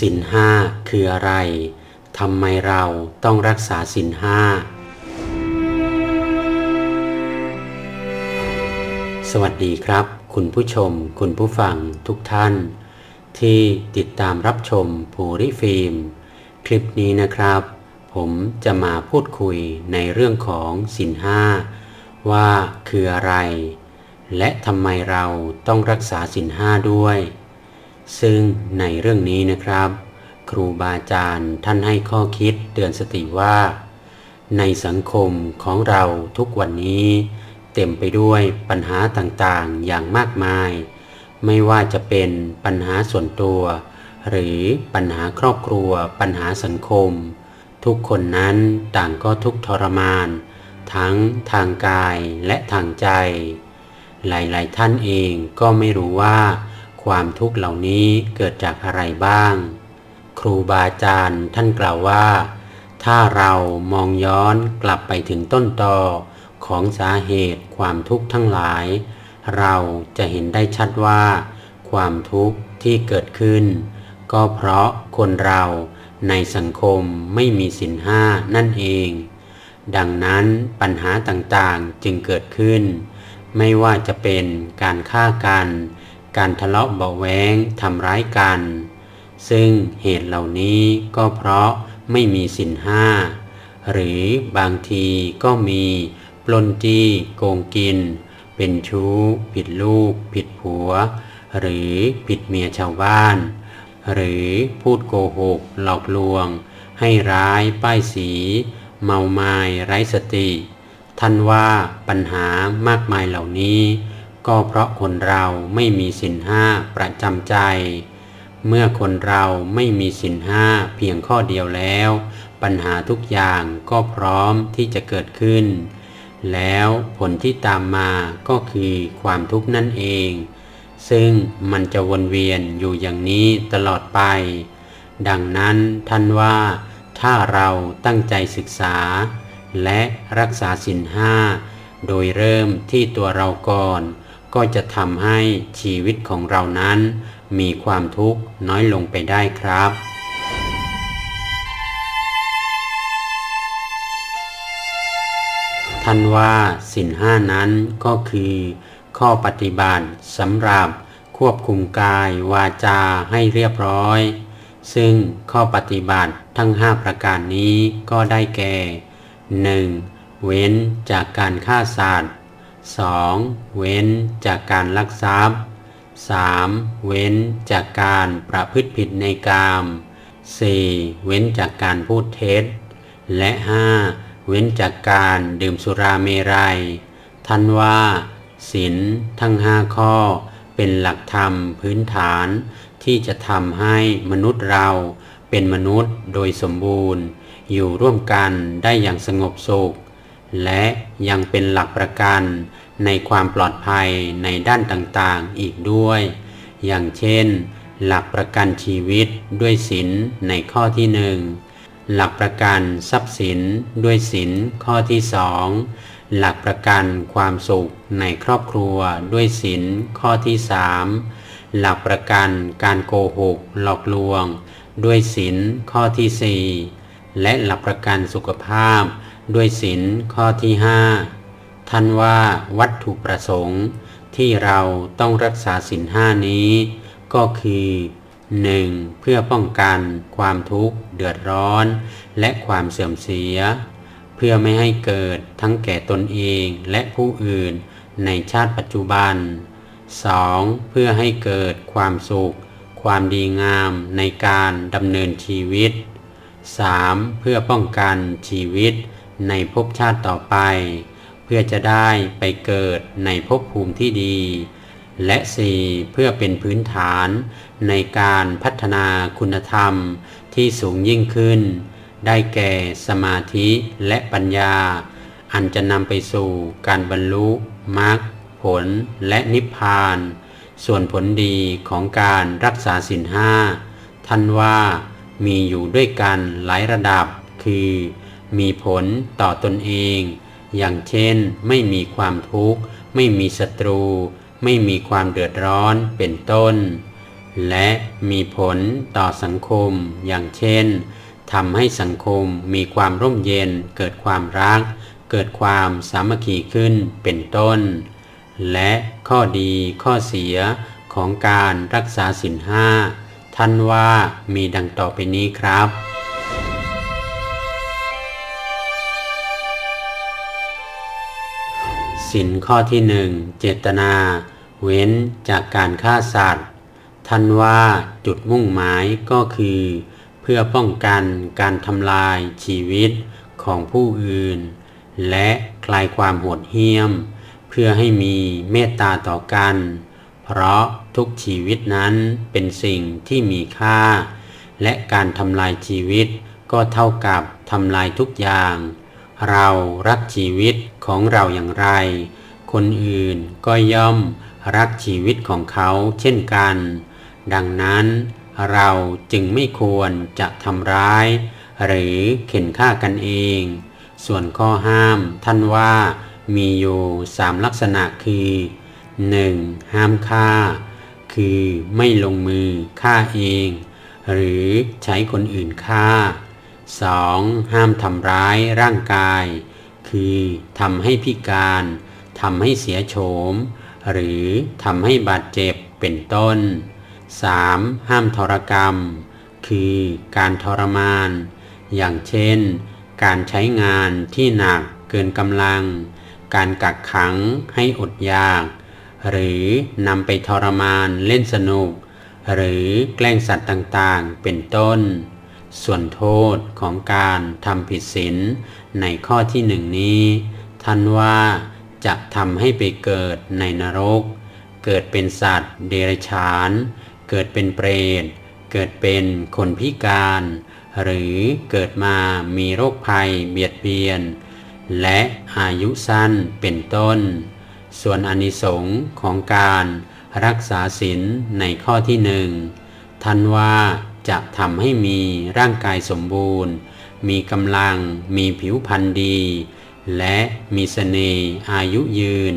สินห้าคืออะไร ทำไมเราต้องรักษาสินห้า สวัสดีครับ คุณผู้ชม คุณผู้ฟังทุกท่าน ที่ติดตามรับชมภูริฟิล์ม คลิปนี้นะครับ ผมจะมาพูดคุยในเรื่องของสินห้าว่าคืออะไร และทำไมเราต้องรักษาสินห้าด้วย ซึ่งในเรื่องนี้นะครับ ครูบาอาจารย์ท่านให้ข้อคิดเตือนสติว่า ในสังคมของเราทุกวันนี้ เต็มไปด้วยปัญหาต่างๆอย่างมากมาย ไม่ว่าจะเป็นปัญหาส่วนตัว หรือปัญหาครอบครัว ปัญหาสังคม ทุกคนนั้นต่างก็ทุกทรมาน ทั้งทางกายและทางใจ หลายๆท่านเองก็ไม่รู้ว่า ความทุกข์เหล่านี้เกิดจากอะไรบ้าง ครูบาอาจารย์ท่านกล่าวว่า ถ้าเรามองย้อนกลับไปถึงต้นตอของสาเหตุความทุกข์ทั้งหลาย เราจะเห็นได้ชัดว่า ความทุกข์ที่เกิดขึ้น ก็เพราะคนเราในสังคมไม่มีสินห้านั่นเอง ดังนั้นปัญหาต่างๆจึงเกิดขึ้น ไม่ว่าจะเป็นการฆ่ากัน การทะเลาะเบาแวงทำร้ายกัน ซึ่งเหตุเหล่านี้ก็เพราะไม่มีสินห้า หรือบางทีก็มีปล้นจี้โกงกิน เป็นชู้ ผิดลูก ผิดผัว หรือผิดเมียชาวบ้าน หรือพูดโกหก หลอกลวง ให้ร้ายป้ายสี เมาไม้ไร้สติ ท่านว่าปัญหามากมายเหล่านี้ ก็เพราะคนเราไม่มีสินห้าประจำใจ เมื่อคนเราไม่มีสินห้าเพียงข้อเดียวแล้ว ปัญหาทุกอย่างก็พร้อมที่จะเกิดขึ้น แล้วผลที่ตามมาก็คือความทุกข์นั่นเอง ซึ่งมันจะวนเวียนอยู่อย่างนี้ตลอดไป ดังนั้นท่านว่าถ้าเราตั้งใจศึกษา และรักษาสินห้าโดยเริ่มที่ตัวเราก่อน ก็จะทำให้ชีวิตของเรานั้น มีความทุกข์น้อยลงไปได้ครับท่านว่าสินห้านั้นก็คือ ข้อปฏิบัติสำหรับควบคุมกายวาจาให้เรียบร้อย ซึ่งข้อปฏิบัติทั้ง 5 ประการนี้ก็ได้แก่ 1. เว้นจากการฆ่าสัตว์ 2. เว้นจากการลักทรัพย์ 3. เว้นจากการประพฤติผิดในกาม 4. เว้นจากการพูดเท็จ และ 5. เว้นจากการดื่มสุราเมรัย ท่านว่าศีลทั้งห้าข้อ เป็นหลักธรรมพื้นฐาน ที่จะทำให้มนุษย์เราเป็นมนุษย์โดยสมบูรณ์ อยู่ร่วมกันได้อย่างสงบสุข และยังเป็นหลักประกันในความปลอดภัยในด้านต่างๆอีกด้วย อย่างเช่น หลักประกันชีวิตด้วยศีลในข้อที่หนึ่งหลักประกันทรัพย์สินด้วยศีลข้อที่สองหลักประกันความสุขในครอบครัวด้วยศีลข้อที่สามหลักประกันการโกหกหลอกลวง ด้วยศีลข้อที่สี่และหลักประกันสุขภาพ ด้วยศีลข้อที่ห้าท่านว่าวัตถุประสงค์ที่เราต้องรักษาศีลห้านี้ ก็คือ 1. เพื่อป้องกันความทุกข์เดือดร้อน และความเสื่อมเสีย เพื่อไม่ให้เกิดทั้งแก่ตนเองและผู้อื่นในชาติปัจจุบัน 2. เพื่อให้เกิดความสุข ความดีงามในการดำเนินชีวิต 3. เพื่อป้องกันชีวิต ในภพชาติต่อไป เพื่อจะได้ไปเกิดในภพภูมิที่ดี และ 4. เพื่อเป็นพื้นฐานในการพัฒนาคุณธรรมที่สูงยิ่งขึ้น ได้แก่สมาธิและปัญญา อันจะนำไปสู่การบรรลุมรรคผลและนิพพาน ส่วนผลดีของการรักษาศีลห้าท่านว่ามีอยู่ด้วยกันหลายระดับคือ มีผลต่อตนเอง อย่างเช่น ไม่มีความทุกข์ ไม่มีศัตรู ไม่มีความเดือดร้อนเป็นต้น และมีผลต่อสังคม อย่างเช่นทำให้สังคมมีความร่มเย็น เกิดความรัก เกิดความสามัคคีขึ้นเป็นต้น และข้อดีข้อเสียของการรักษาศีลห้าท่านว่ามีดังต่อไปนี้ครับ สินข้อที่หนึ่งเจตนา เว้นจากการฆ่าสัตว์ท่านว่าจุดมุ่งหมายก็คือ เพื่อป้องกันการทำลายชีวิตของผู้อื่น และคลายความโหดเหี้ยม เพื่อให้มีเมตตาต่อกัน เพราะทุกชีวิตนั้นเป็นสิ่งที่มีค่า และการทำลายชีวิตก็เท่ากับทำลายทุกอย่าง เรารักชีวิตของเราอย่างไร คนอื่นก็ย่อมรักชีวิตของเขาเช่นกัน ดังนั้นเราจึงไม่ควรจะทำร้าย หรือเข็นฆ่ากันเอง ส่วนข้อห้ามท่านว่ามีอยู่สามลักษณะคือ 1. ห้ามฆ่า คือไม่ลงมือฆ่าเอง หรือใช้คนอื่นฆ่า 2. ห้ามทำร้ายร่างกาย คือทำให้พิการทำให้เสียโฉม หรือทำให้บาดเจ็บเป็นต้น 3. ห้ามทรกรรม คือการทรมาน อย่างเช่น การใช้งานที่หนักเกินกำลัง การกักขังให้อดอยาก หรือนำไปทรมานเล่นสนุก หรือแกล้งสัตว์ต่างๆ เป็นต้น ส่วนโทษของการทำผิดศีลในข้อที่หนึ่งนี้ ท่านว่าจะทำให้ไปเกิดในนรก เกิดเป็นสัตว์เดรัจฉาน เกิดเป็นเปรต เกิดเป็นคนพิการ หรือเกิดมามีโรคภัยเบียดเบียน และอายุสั้นเป็นต้น ส่วนอนิสงค์ของการรักษาศีลในข้อที่หนึ่งท่านว่า จะทำให้มีร่างกายสมบูรณ์ มีกำลัง มีผิวพรรณดี และมีสเสน่ห์อายุยืน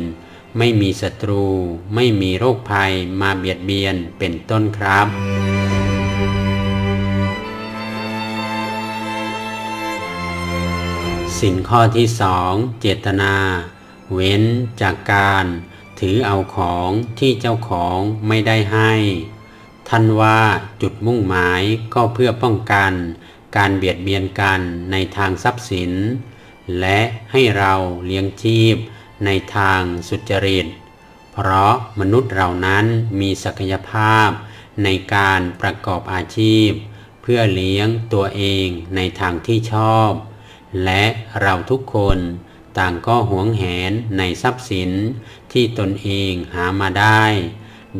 ไม่มีศัตรู ไม่มีโรคภัยมาเบียดเบียนเป็นต้นครับ สินข้อที่สองเจตนา เว้นจากการ ถือเอาของที่เจ้าของไม่ได้ให้ ท่านว่าจุดมุ่งหมายก็เพื่อป้องกันการเบียดเบียนกันในทางทรัพย์สิน และให้เราเลี้ยงชีพในทางสุจริต เพราะมนุษย์เรานั้นมีศักยภาพในการประกอบอาชีพ เพื่อเลี้ยงตัวเองในทางที่ชอบ และเราทุกคนต่างก็หวงแหนในทรัพย์สินที่ตนเองหามาได้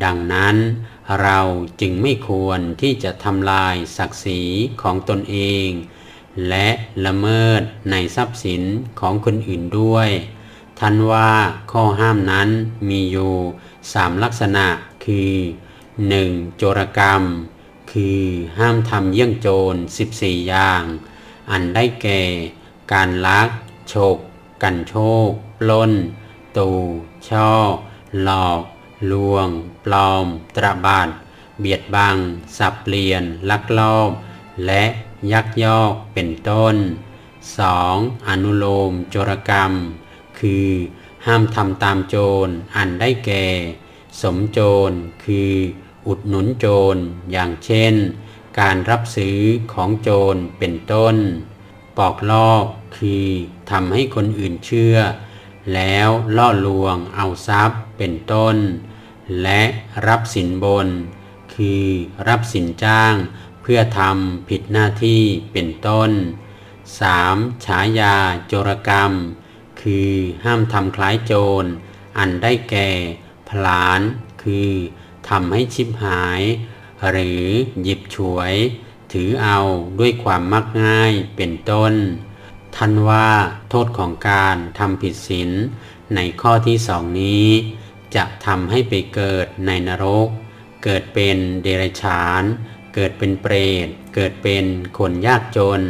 ดังนั้น เราจึงไม่ควรที่จะทำลายศักดิ์ศรีของตนเอง และละเมิดในทรัพย์สินของคนอื่นด้วย ท่านว่าข้อห้ามนั้นมีอยู่สามลักษณะคือ 1. โจรกรรม คือห้ามทำเยี่ยงโจร 14 อย่าง อันได้แก่ การลัก ฉก กันโชค ปล้น ตูช่อ หลอก ลวง ปลอม ตระบาดเบียดบัง สับเปลี่ยน ลักลอบ และยักยอกเป็นต้น 2. อนุโลมโจรกรรม คือห้ามทำตามโจรอันได้แก่ สมโจรคืออุดหนุนโจรอย่างเช่น การรับซื้อของโจรเป็นต้น ปอกลอกคือทำให้คนอื่นเชื่อ แล้วล่อลวงเอาทรัพย์เป็นต้น และรับสินบน คือรับสินจ้างเพื่อทำผิดหน้าที่เป็นต้น 3. ฉายาโจรกรรม คือห้ามทำคล้ายโจร อันได้แก่ ผลาน คือทำให้ชิบหาย หรือหยิบฉวย ถือเอาด้วยความมักง่ายเป็นต้น ท่านว่าโทษของการทำผิดศีลในข้อที่สองนี้ จะทำให้ไปเกิดในนรก เกิดเป็นเดรัจฉาน เกิดเป็นเปรต เกิดเป็นคนยากจน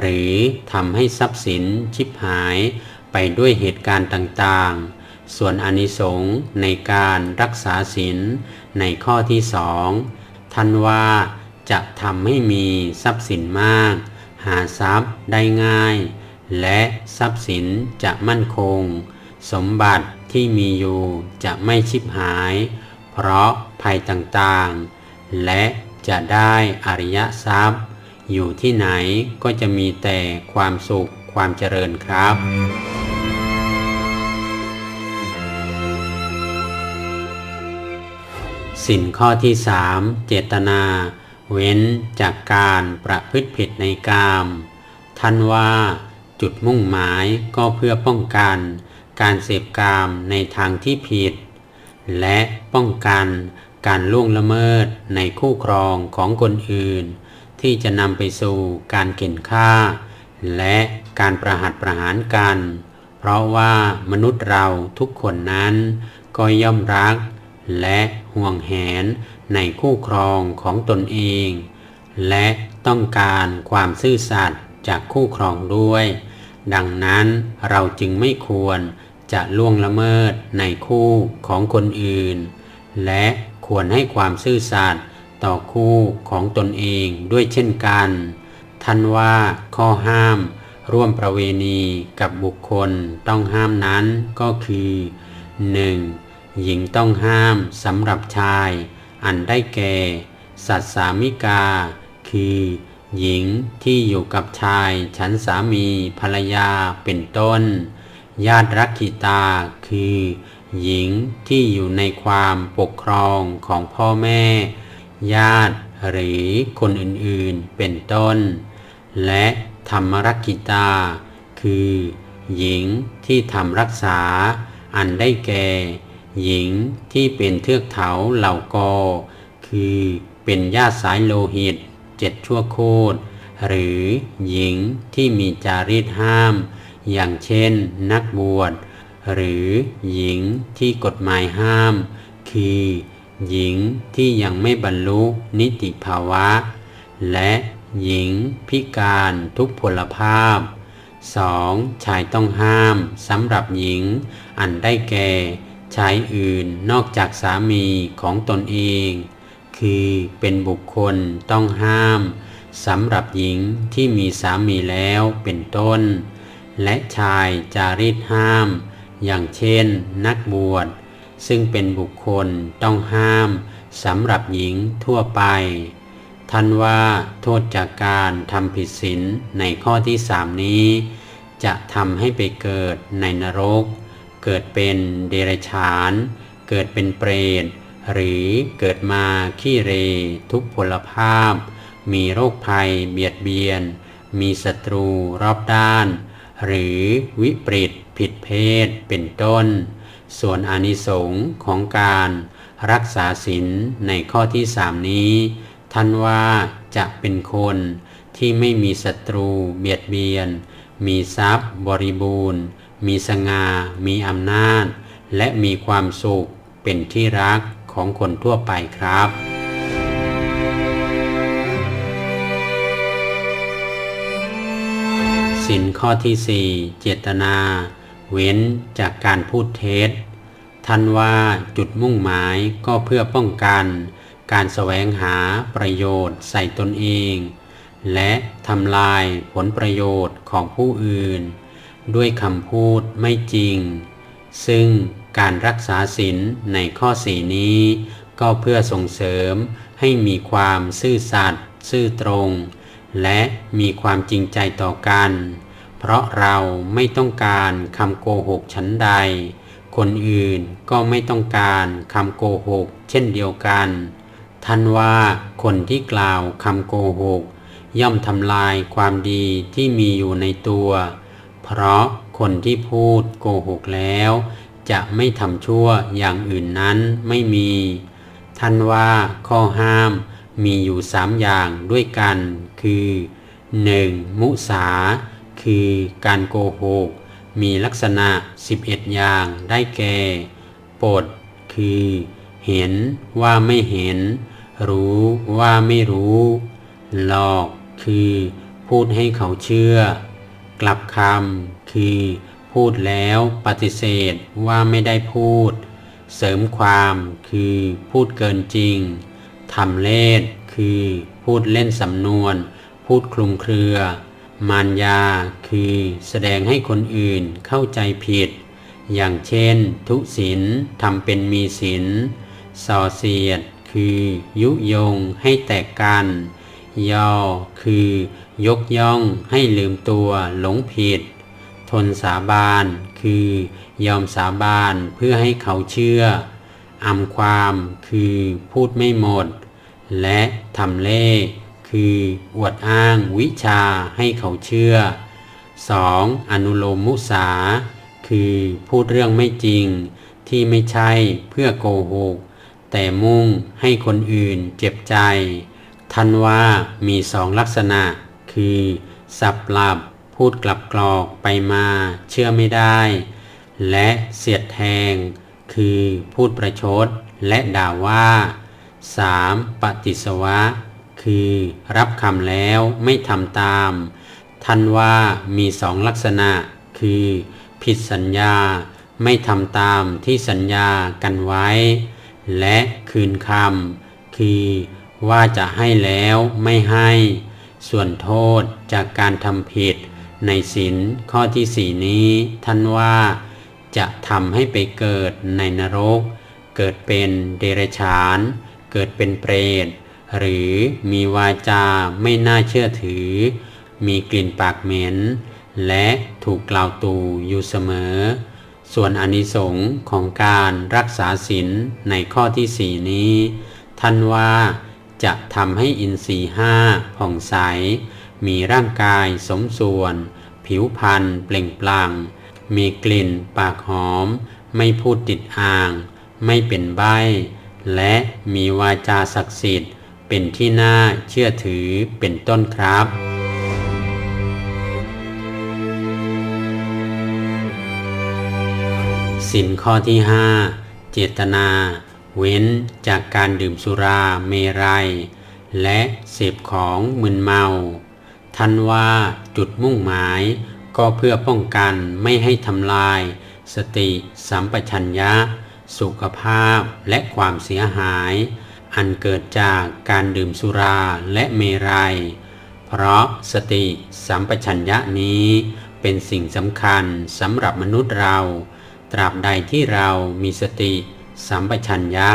หรือทำให้ทรัพย์สินชิบหายไปด้วยเหตุการณ์ต่างๆ ส่วนอนิสงส์ในการรักษาศีลในข้อที่สองท่านว่าจะทำให้มีทรัพย์สินมาก หาทรัพย์ได้ง่าย และทรัพย์สินจะมั่นคง สมบัติ ที่มีอยู่จะไม่ชิบหาย เพราะภัยต่างๆ และจะได้อริยทรัพย์ อยู่ที่ไหนก็จะมีแต่ความสุขความเจริญครับสินข้อที่สามเจตนา เว้นจากการประพฤติผิดในกาม ท่านว่าจุดมุ่งหมายก็เพื่อป้องกัน การเสพกามในทางที่ผิด และป้องกันการล่วงละเมิดในคู่ครองของคนอื่น ที่จะนำไปสู่การเข็นฆ่า และการประหัตประหารกัน เพราะว่ามนุษย์เราทุกคนนั้นก็ย่อมรัก และห่วงแหนในคู่ครองของตนเอง และต้องการความซื่อสัตย์จากคู่ครองด้วย ดังนั้นเราจึงไม่ควรจะล่วงละเมิดในคู่ของคนอื่น และควรให้ความซื่อสัตย์ต่อคู่ของตนเองด้วยเช่นกัน ท่านว่าข้อห้าม ร่วมประเวณีกับบุคคลต้องห้ามนั้นก็คือ 1. หญิงต้องห้ามสำหรับชาย อันได้แก่ สัตสามิกา คือ หญิงที่อยู่กับชาย ฉันสามีภรรยาเป็นต้น ญาติรักขิตาคือ หญิงที่อยู่ในความปกครองของพ่อแม่ ญาติหรือคนอื่นๆเป็นต้น และธรรมรักขิตา คือ หญิงที่ทำรักษา อันได้แก่ หญิงที่เป็นเทือกเถาเหล่ากอคือเป็นญาติสายโลหิต เจ็ดชั่วโคตรหรือหญิงที่มีจารีตห้าม อย่างเช่น นักบวชหรือหญิงที่กฎหมายห้าม คือหญิงที่ยังไม่บรรลุนิติภาวะ และหญิงพิการทุกพลภาพ 2. ชายต้องห้ามสำหรับหญิง อันได้แก่ชายอื่นนอกจากสามีของตนเอง คือเป็นบุคคลต้องห้ามสำหรับหญิงที่มีสามีแล้วเป็นต้น และชายจารีตห้าม อย่างเช่น นักบวชซึ่งเป็นบุคคลต้องห้ามสำหรับหญิงทั่วไป ท่านว่าโทษจากการทำผิดศีลในข้อที่สามนี้ จะทำให้ไปเกิดในนรก เกิดเป็นเดรัจฉาน เกิดเป็นเปรต หรือเกิดมาขี้เร ทุกพลภาพ มีโรคภัยเบียดเบียน มีศัตรูรอบด้าน หรือวิปริตผิดเพศเป็นต้น ส่วนอานิสงส์ของการรักษาศีลในข้อที่สามนี้ ท่านว่าจะเป็นคนที่ไม่มีศัตรูเบียดเบียน มีทรัพย์บริบูรณ์ มีสง่ามีอำนาจ และมีความสุขเป็นที่รัก ของคนทั่วไปครับสินข้อที่สี่เจตนา เว้นจากการพูดเท็จท่านว่าจุดมุ่งหมายก็เพื่อป้องกัน การแสวงหาประโยชน์ใส่ตนเอง และทำลายผลประโยชน์ของผู้อื่น ด้วยคำพูดไม่จริง ซึ่ง การรักษาศีลในข้อสี่นี้ ก็เพื่อส่งเสริมให้มีความซื่อสัตย์ซื่อตรง และมีความจริงใจต่อกัน เพราะเราไม่ต้องการคำโกหกชั้นใด คนอื่นก็ไม่ต้องการคำโกหก เช่นเดียวกัน ท่านว่าคนที่กล่าวคำโกหก ย่อมทำลายความดีที่มีอยู่ในตัว เพราะคนที่พูดโกหกแล้ว จะไม่ทำชั่วอย่างอื่นนั้นไม่มี ท่านว่าข้อห้ามมีอยู่สามอย่างด้วยกัน คือ 1. มุสา คือการโกหก มีลักษณะ 11 อย่างได้แก่ ปด คือ เห็นว่าไม่เห็น รู้ว่าไม่รู้ หลอก คือ พูดให้เขาเชื่อ กลับคำคือ พูดแล้วปฏิเสธว่าไม่ได้พูด เสริมความคือพูดเกินจริงทำเล่คือพูดเล่นสำนวน พูดคลุมเครือ มารยาคือแสดงให้คนอื่นเข้าใจผิด อย่างเช่น ทุศินทำเป็นมีศินส่อเสียด คือยุยงให้แตกกัน ยอ คือยกย่องให้ลืมตัวหลงผิด ทนสาบาน คือยอมสาบานเพื่อให้เขาเชื่ออำความคือพูดไม่หมด และทำเล่คืออวดอ้างวิชาให้เขาเชื่อ 2. อนุโลมมุสา คือพูดเรื่องไม่จริง ที่ไม่ใช่เพื่อโกหก แต่มุ่งให้คนอื่นเจ็บใจ ท่านว่ามีสองลักษณะ คือ สับหลับ พูดกลับกรอกไปมาเชื่อไม่ได้ และเสียดแทง คือพูดประชดและด่าว่า 3. ปฏิสวะ คือรับคำแล้วไม่ทำตาม ท่านว่ามีสองลักษณะ คือ ผิดสัญญาไม่ทำตามที่สัญญากันไว้ และคืนคำคือว่าจะให้แล้วไม่ให้ ส่วนโทษจากการทำผิด ในศีลข้อที่สี่นี้ ท่านว่าจะทำให้ไปเกิดในนรก เกิดเป็นเดรัจฉาน เกิดเป็นเปรต หรือมีวาจาไม่น่าเชื่อถือ มีกลิ่นปากเหม็น และถูกกล่าวตูอยู่เสมอ ส่วนอนิสงค์ของการรักษาศีลในข้อที่สี่นี้ ท่านว่าจะทำให้อินทรีห้าผ่องใส มีร่างกายสมส่วน ผิวพรรณเปล่งปลั่ง มีกลิ่นปากหอม ไม่พูดติดอ่าง ไม่เป็นใบและมีวาจาศักดิ์สิทธิ์ เป็นที่น่าเชื่อถือเป็นต้นครับสินข้อที่ 5 เจตนา เว้นจากการดื่มสุราเมรัย และเสพของมึนเมา ท่านว่าจุดมุ่งหมาย ก็เพื่อป้องกันไม่ให้ทำลาย สติสัมปชัญญะ สุขภาพและความเสียหาย อันเกิดจากการดื่มสุราและเมรัย เพราะสติสัมปชัญญะนี้เป็นสิ่งสำคัญสำหรับมนุษย์เรา ตราบใดที่เรามีสติสัมปชัญญะ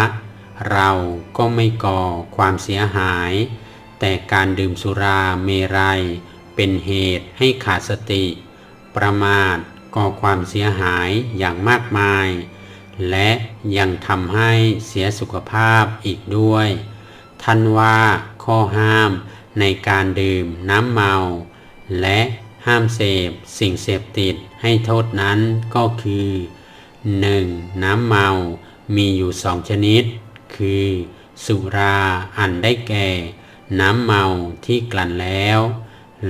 เราก็ไม่ก่อความเสียหาย แต่การดื่มสุราเมรัย เป็นเหตุให้ขาดสติ ประมาทก่อความเสียหายอย่างมากมาย และยังทำให้เสียสุขภาพอีกด้วย ท่านว่าข้อห้ามในการดื่มน้ำเมา และห้ามเสพสิ่งเสพติดให้โทษนั้นก็คือ 1. น้ำเมามีอยู่สองชนิด คือ สุราอันได้แก่ น้ำเมาที่กลั่นแล้ว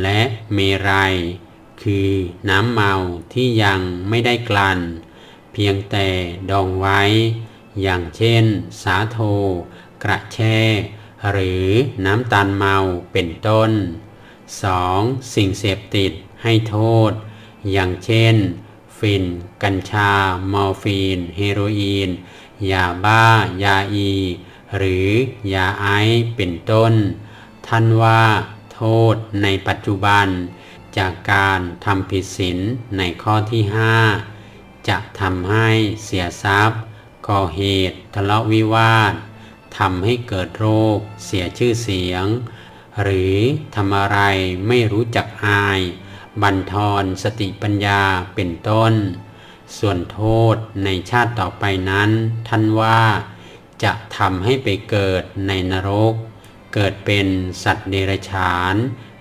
และเมรัย คือน้ำเมาที่ยังไม่ได้กลั่น เพียงแต่ดองไว้ อย่างเช่น สาโท กระแช่ หรือน้ำตาลเมาเป็นต้น 2. สิ่งเสพติดให้โทษ อย่างเช่น ฟิน กัญชา มอร์ฟีน เฮโรอีน ยาบ้า ยาอี หรือยาไอซ์เป็นต้น ท่านว่าโทษในปัจจุบัน จากการทำผิดศีลในข้อที่5จะทำให้เสียทรัพย์ก่อเหตุทะเลาะวิวาททำให้เกิดโรค เสียชื่อเสียง หรือทำอะไรไม่รู้จักอาย บันทอนสติปัญญาเป็นต้น ส่วนโทษในชาติต่อไปนั้น ท่านว่าจะทำให้ไปเกิดในนรก เกิดเป็นสัตว์เดรัจฉาน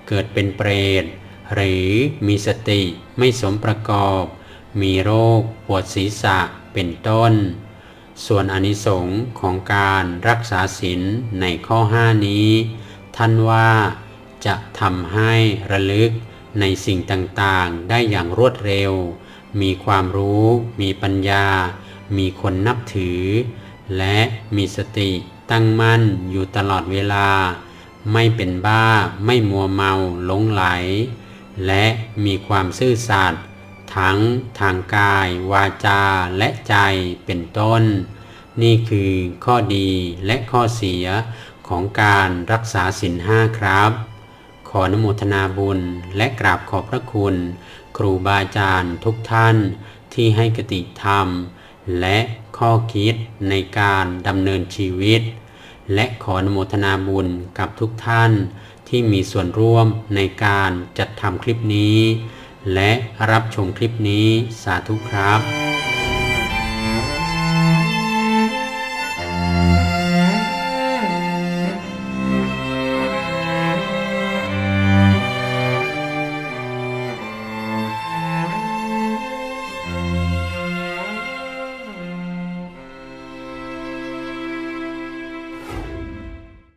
เกิดเป็นเปรต หรือมีสติไม่สมประกอบ มีโรคปวดศีรษะเป็นต้น ส่วนอนิสงค์ของการรักษาศีลในข้อ5นี้ ท่านว่าจะทำให้ระลึกในสิ่งต่างๆ ได้อย่างรวดเร็ว มีความรู้ มีปัญญา มีคนนับถือ และมีสติ ตั้งมั่นอยู่ตลอดเวลา ไม่เป็นบ้า ไม่มัวเมาหลงไหล และมีความซื่อสัตย์ทั้งทางกาย วาจาและใจเป็นต้น นี่คือข้อดีและข้อเสียของการรักษาศีลห้าครับ ขออนุโมทนาบุญและกราบขอบพระคุณ ครูบาอาจารย์ทุกท่านที่ให้กติธรรม และข้อคิดในการดำเนินชีวิต และขออนุโมทนาบุญกับทุกท่านที่มีส่วนร่วมในการจัดทำคลิปนี้ และรับชมคลิปนี้สาธุครับ